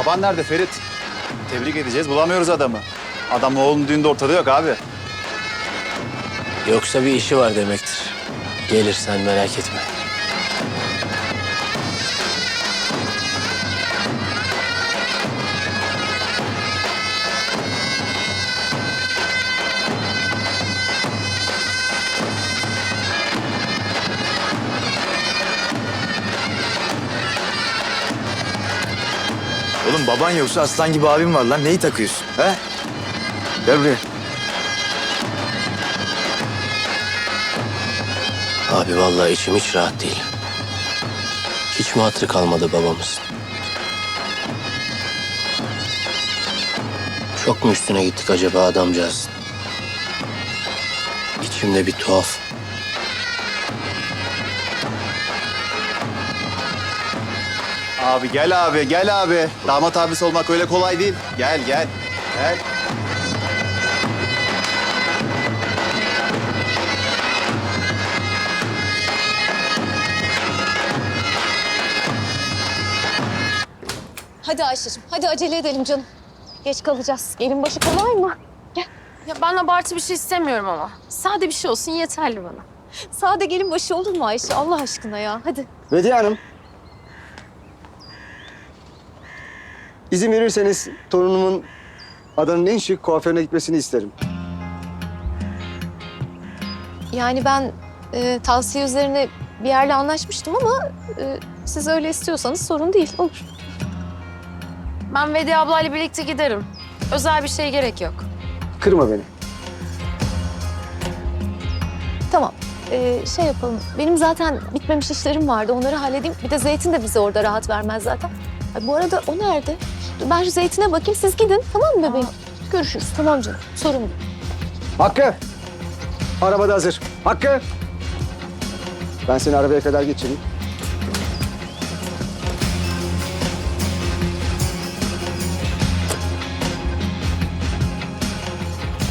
Baban nerede Ferit? Tebrik edeceğiz. Bulamıyoruz adamı. Adam oğlunun düğünde ortada yok abi. Yoksa bir işi var demektir. Gelir sen merak etme. Oğlum baban yoksa aslan gibi abim var lan. Neyi takıyorsun? He? Gel buraya. Abi vallahi içim hiç rahat değil. Hiç mi hatırı kalmadı babamızın? Çok mu üstüne gittik acaba adamcağız? İçimde bir tuhaf. Abi gel abi, gel abi. Damat abisi olmak öyle kolay değil. Gel, gel. Gel. Hadi Ayşe'cim, hadi acele edelim canım. Geç kalacağız. Gelin başı kolay mı? Gel. Ya ben abartı bir şey istemiyorum ama. Sade bir şey olsun yeterli bana. Sade gelin başı olur mu Ayşe? Allah aşkına ya. Hadi. Bediye Hanım. İzin verirseniz torunumun adanın en şık kuaförüne gitmesini isterim. Yani ben e, tavsiye üzerine bir yerle anlaşmıştım ama e, siz öyle istiyorsanız sorun değil. Olur. Ben Vedi ablayla birlikte giderim. Özel bir şey gerek yok. Kırma beni. Tamam. E, şey yapalım. Benim zaten bitmemiş işlerim vardı. Onları halledeyim. Bir de Zeytin de bize orada rahat vermez zaten. Ay, bu arada o nerede? Dur, Ben şu Zeytin'e bakayım. Siz gidin. Tamam mı bebeğim? Görüşürüz. Tamam canım. Sorun değil. Hakkı. Arabada hazır. Hakkı. Ben seni arabaya kadar geçireyim.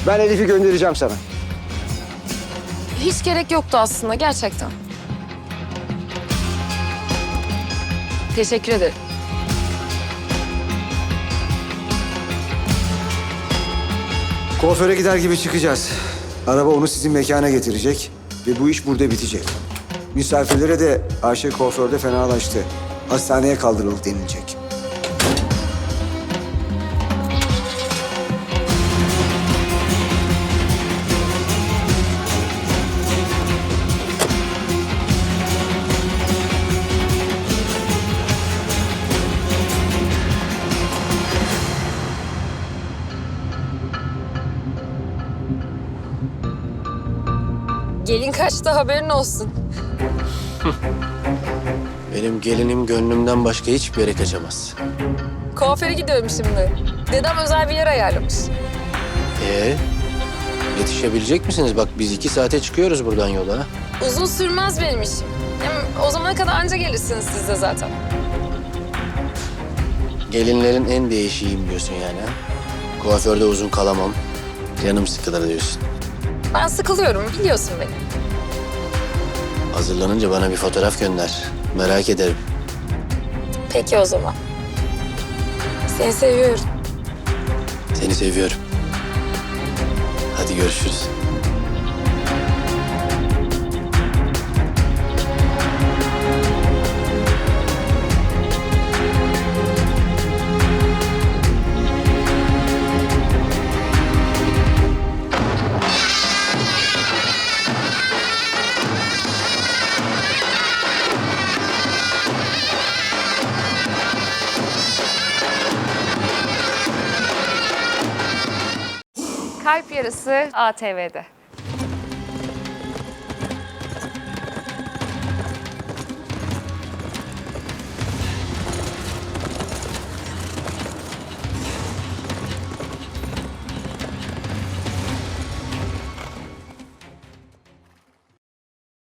Ben Elif'i göndereceğim sana. Hiç gerek yoktu aslında gerçekten. Teşekkür ederim. Kuaföre gider gibi çıkacağız. Araba onu sizin mekana getirecek ve bu iş burada bitecek. Misafirlere de Ayşe kuaförde fenalaştı. Hastaneye kaldırıldı denilecek. Gelin kaçtı haberin olsun. Benim gelinim gönlümden başka hiçbir yere kaçamaz. Kuaföre gidiyorum şimdi. Dedem özel bir yer ayarlamış. Ee, yetişebilecek misiniz? Bak biz iki saate çıkıyoruz buradan yola. Uzun sürmez benim işim. Hem o zamana kadar anca gelirsiniz siz de zaten. Gelinlerin en değişiyim diyorsun yani ha? Kuaförde uzun kalamam. Canım sıkılır diyorsun. Ben sıkılıyorum biliyorsun beni. Hazırlanınca bana bir fotoğraf gönder. Merak ederim. Peki o zaman. Seni seviyorum. Seni seviyorum. Hadi görüşürüz. Kalp Yarısı ATV'de.